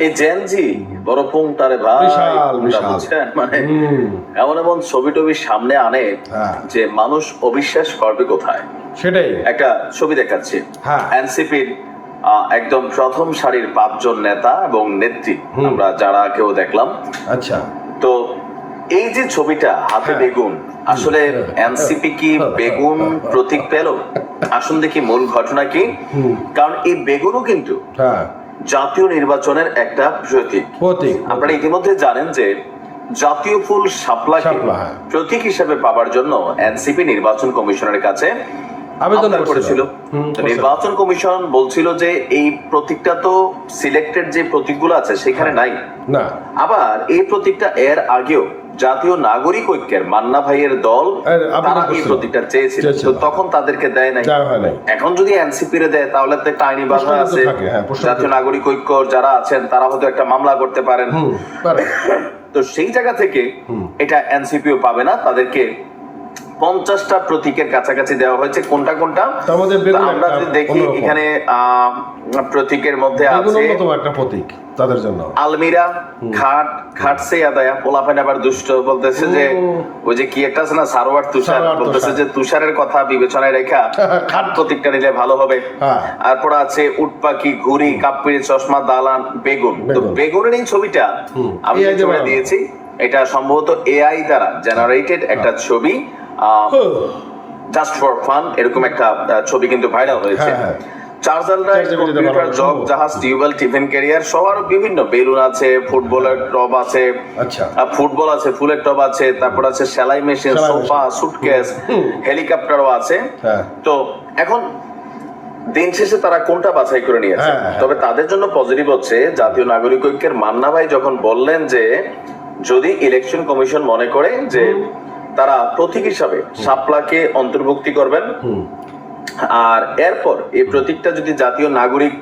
এই জেনজি বড় ভাই পুংটা বিশাল। বুঝছেন? মানে এমন এমন ছবি টবি সামনে আনে হ্যাঁ। যে মানুষ অবিশ্বাস করবে কোথায়? সেটাই। একটা ছবি দেখাচ্ছি। হ্যাঁ। এনসিপির একদম প্রথম সারির পাঁচজন নেতা এবং নেত্রী আমরা যারা কেউ দেখলাম। আচ্ছা। তো এই যে ছবিটা হাতে হ্যাঁ। বেগুন আসলে এনসিপি কি বেগুন প্রতীক পেল? আসুন দেখি মূল ঘটনা কি। কারণ এই বেগুনও কিন্তু হ্যাঁ। জাতীয় নির্বাচনের একটা প্রতীক। প্রতীক। আপনারা ইতিমধ্যে জানেন যে জাতীয় ফুল শাপলাকে শাপলা, হ্যাঁ। প্রতীক হিসেবে পাওয়ার জন্য এনসিপি নির্বাচন কমিশনের কাছে আবেদন করেছিল। নির্বাচন কমিশন বলছিল যে এই প্রতীকটা তো সিলেক্টেড যে প্রতীকগুলো আছে সেখানে নাই। না। আবার এই প্রতীকটা এর আগেও জাতীয় নাগরিক ঐক্যের মান্না ভাইয়ের দল তারা এই প্রতীকটা চেয়েছিল। তো তখন তাদেরকে দেয় নাই। এখন যদি এনসিপি রে দেয় তাহলে তো একটা আইনি বাধা আছে। হ্যাঁ, জাতীয় নাগরিক ঐক্য যারা আছেন তারা হয়তো একটা মামলা করতে পারেন। তো সেই জায়গা থেকে এটা এনসিপিও পাবে না তাদেরকে পঞ্চাশটা প্রতীকের কাছাকাছি দেওয়া হয়েছে। কোনটা কোনটা? আমরা যদি দেখি এখানে প্রতীকের মধ্যে আছে একটা প্রতীক তাদের জন্য। আলমিরা খাট খাট সে আদায়া পোলাপেন আবার দুষ্ট বলতেছে যে ওই যে কি একটা আছে না সারোয়ার তুষার বলতেছে যে তুষারের কথা বিবেচনায় রেখা খাট। প্রতীকটা নিলে ভালো হবে। হ্যাঁ। তারপর আছে উট পাখি ঘুড়ি কাপ্পির চশমা দালান বেগুন। তো বেগুন। বেগুনের এই ছবিটা আমি। দিয়েছি এটা সম্ভবত এআই দ্বারা জেনারেটেড একটা ছবি। জাস্ট ফর ফান এরকম একটা ছবি কিন্তু ভাইরাল হয়েছে। হ্যাঁ, হ্যাঁ। চার্জার লাইট চার্জার দিয়ে কম্পিউটার জগ জাহাজ টিউবওয়েল টিফিন ক্যারিয়ার সব বিভিন্ন। বেলুন আছে ফুটবলের টব আছে ফুটবল আছে ফুলের টব আছে তারপর আছে সেলাই মেশিন সোফা সুটকেস হেলিকপ্টারও আছে। হ্যাঁ। তো এখন দিন শেষে তারা কোনটা বাছাই করে নিয়েছে? হ্যাঁ, হ্যাঁ। তবে তাদের জন্য পজিটিভ হচ্ছে জাতীয় নাগরিক ঐক্যের মান্না ভাই যখন বললেন যে যদি ইলেকশন কমিশন মনে করে যে তারা প্রতীক হিসাবে শাপলাকে অন্তর্ভুক্তি করবেন। আর এরপর এই প্রতীকটা যদি জাতীয় নাগরিক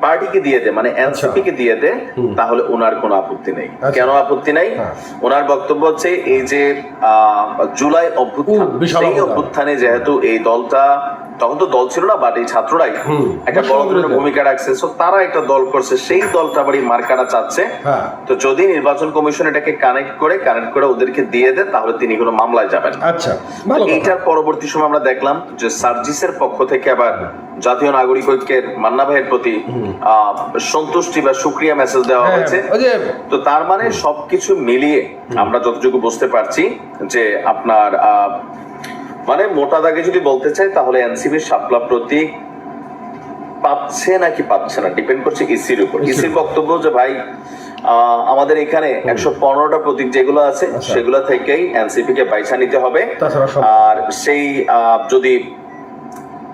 পার্টিকে দিয়ে দেয় মানে এনসিপি কে দিয়ে দেয় তাহলে ওনার কোনো আপত্তি নেই। আচ্ছা। কেন আপত্তি নাই? হ্যাঁ। ওনার বক্তব্য হচ্ছে এই যে আহ, জুলাই অভ্যুত্থান সেই অভ্যুত্থানে যেহেতু এই দলটা তখন তো দল ছিল না বাট এই ছাত্ররাই একটা বড় ধরনের ভূমিকা রাখছে। So তারা একটা দল করছে সেই দলটা আবার এই মার্কাটা চাচ্ছে। হ্যাঁ। তো যদি নির্বাচন কমিশন এটাকে কানেক্ট করে কানেক্ট করে ওদেরকে দিয়ে দেয় তাহলে তিনি কোনো মামলায় যাবেন আচ্ছা এইটার পরবর্তী সময় আমরা দেখলাম যে সার্জিসের পক্ষ থেকে আবার জাতীয় নাগরিক ঐক্যের মান্না ভাইয়ের প্রতি সন্তুষ্টি বা সুক্রিয়া মেসেজ দেওয়া হ্যাঁ, হয়েছে। তো তার মানে সবকিছু মিলিয়ে আমরা যতটুকু বুঝতে পারছি যে আপনার আহ, মানে মোটা দাগে যদি বলতে চাই তাহলে এনসিবির শাপলা প্রতীক পাচ্ছে নাকি পাচ্ছে না ডিপেন্ড করছে ইসির উপর। ইসির বক্তব্য যে ভাই আমাদের এখানে একশো পনেরোটা প্রতীক যেগুলো আছে আচ্ছা। সেগুলো থেকেই এনসিপি কে পয়সা নিতে হবে। আর সেই যদি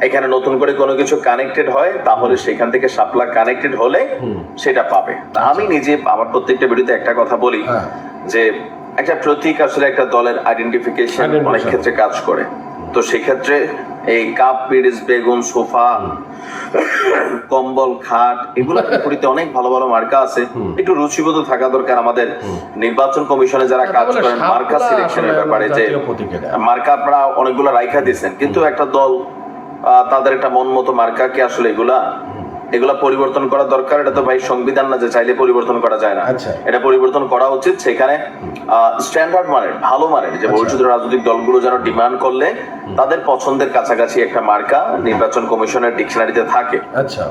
এখানে নতুন করে কোনো কিছু কানেক্টেড হয় তাহলে সেখান থেকে শাপলা কানেক্টেড হলে সেটা পাবে। আমি নিজে আমার প্রত্যেকটা ভিডিওতে একটা কথা বলি হ্যাঁ। যে একটা প্রতীক আসলে একটা দলের আইডেন্টিফিকেশন অনেক ক্ষেত্রে কাজ করে। তো সেক্ষেত্রে এই কাপ পিডিস বেগুন সোফা কম্বল খাট এগুলো বিপরীতে অনেক ভালো ভালো মার্কা আছে। একটু রুচিবোধ থাকা দরকার আমাদের নির্বাচন কমিশনে যারা কাজ করেন মার্কা সিলেকশনের ব্যাপারে যে। মার্কা আপনারা অনেকগুলো রাইখা দিয়েছেন। কিন্তু একটা দল তাদের একটা মন মতো মার্কা কি আসলে এগুলা এগুলা পরিবর্তন করা দরকার। এটা তো ভাই সংবিধান না যে চাইলে পরিবর্তন করা যায় না। আচ্ছা। এটা পরিবর্তন করা উচিত। সেখানে স্ট্যান্ডার্ড মানের ভালো মানের যে আচ্ছা। ভবিষ্যৎ রাজনৈতিক দলগুলো যেন ডিমান্ড করলে তাদের পছন্দের কাছাকাছি একটা মার্কা নির্বাচন কমিশনের ডিকশনারিতে থাকে। আচ্ছা।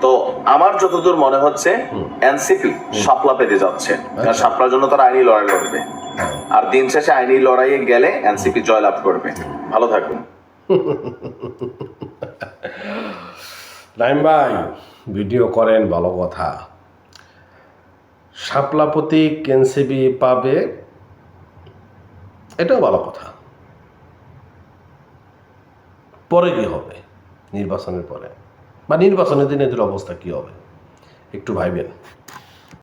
তো আমার যতদূর মনে হচ্ছে এনসিপি সাপলা পেতে যাচ্ছে। কারণ সাপলার জন্য তারা আইনি লড়াই লড়বে। হ্যাঁ। আর দিন শেষে আইনি লড়াইয়ে গেলে এনসিপি জয়লাভ করবে। ভালো থাকুন। নাইম ভাই ভিডিও করেন ভালো কথা। শাপলা প্রতীক এনসিবি পাবে? এটাও ভালো কথা। পরে কি হবে? নির্বাচনের পরে। বা নির্বাচনের দিনে এদের অবস্থা কী হবে? একটু ভাইবেন।